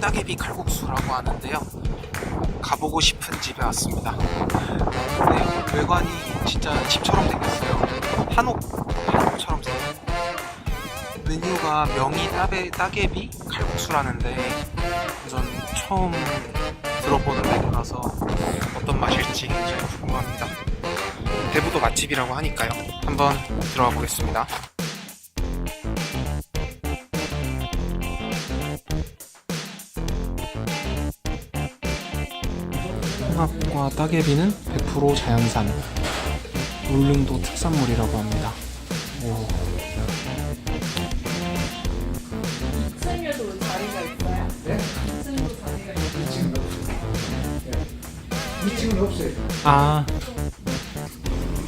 따개비 칼국수라고 하는데요. 가보고 싶은 집에 왔습니다. 네, 외관이 진짜 집처럼 생겼어요. 한옥, 한옥처럼 생겼고. 메뉴가 명이 따베, 따개비 칼국수라는데 전 처음 들어보는 메뉴라서 어떤 맛일지 굉장히 궁금합니다. 대부도 맛집이라고 하니까요. 한번 들어가 보겠습니다. 홍합과 따개비는 100% 자연산 울릉도 특산물이라고 합니다. 오, 2층에도 자리가 있어요? 네? 2층도 자리가 있어요? 2층은 없어요. 아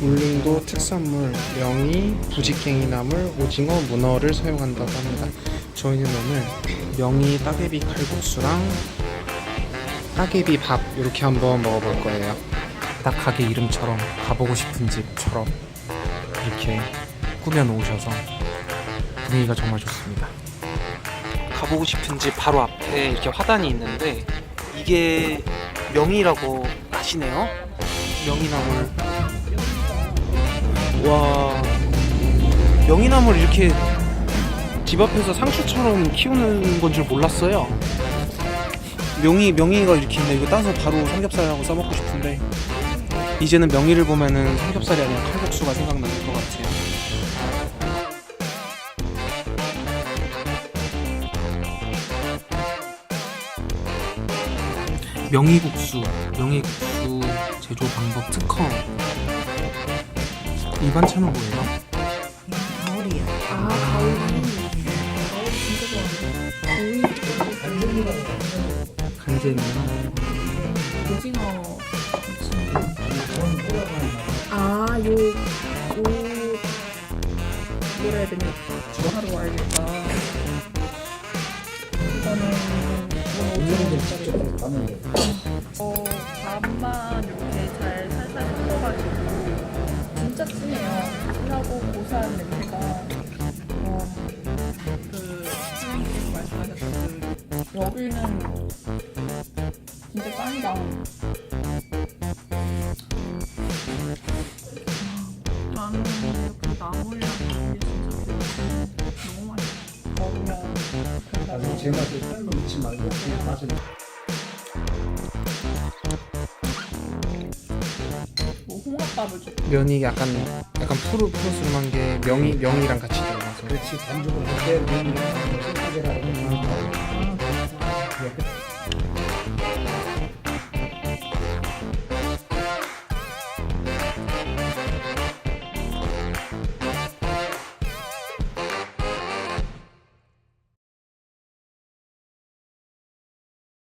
울릉도 특산물 명이, 부지깽이 나물, 오징어, 문어를 사용한다고 합니다. 저희는 오늘 명이 따개비 칼국수랑 따개비 밥 이렇게 한번 먹어볼 거예요. 딱 가게 이름처럼 가보고 싶은 집처럼 이렇게 꾸며 놓으셔서 분위기가 정말 좋습니다. 가보고 싶은 집 바로 앞에 이렇게 화단이 있는데 이게 명이라고 아시네요? 명이나물 와 명이나물 이렇게 집 앞에서 상추처럼 키우는 건 줄 몰랐어요 명이 명이가 이렇게 있네 이거 따서 바로 삼겹살하고 싸먹고 싶은데 이제는 명이를 보면은 삼겹살이 아니라 칼국수가 생각나는 것 같아요 명이국수, 명이국수 제조 방법 특허. 이 반찬은 뭐예요? 가을이요. 아, 가을. 가을 진짜 좋아하는 간장이요. 오징어. 아, 요, 요, 뭐라 해야 되냐. 하루 알겠다. 이거는, 이거는 오징어. 어, 밥만 이렇게 잘 살살 섞어가지고 진짜 진해요. 진하고 고소한 냄새가 어, 그 선생님께서 말씀하셨던 그 여기는 진짜 짱이다. 나는 이렇게 나물이랑 이게 진짜 너무 맛있어. 먹으면 나중에 제 맛에 딴거 넣지 말고 그냥 맛을 뭐 홍합밥을 좀 면이 약간 약간 푸르푸르스름한 게 명이 명이랑 같이 들어가서 그렇지 반죽을 할때 하면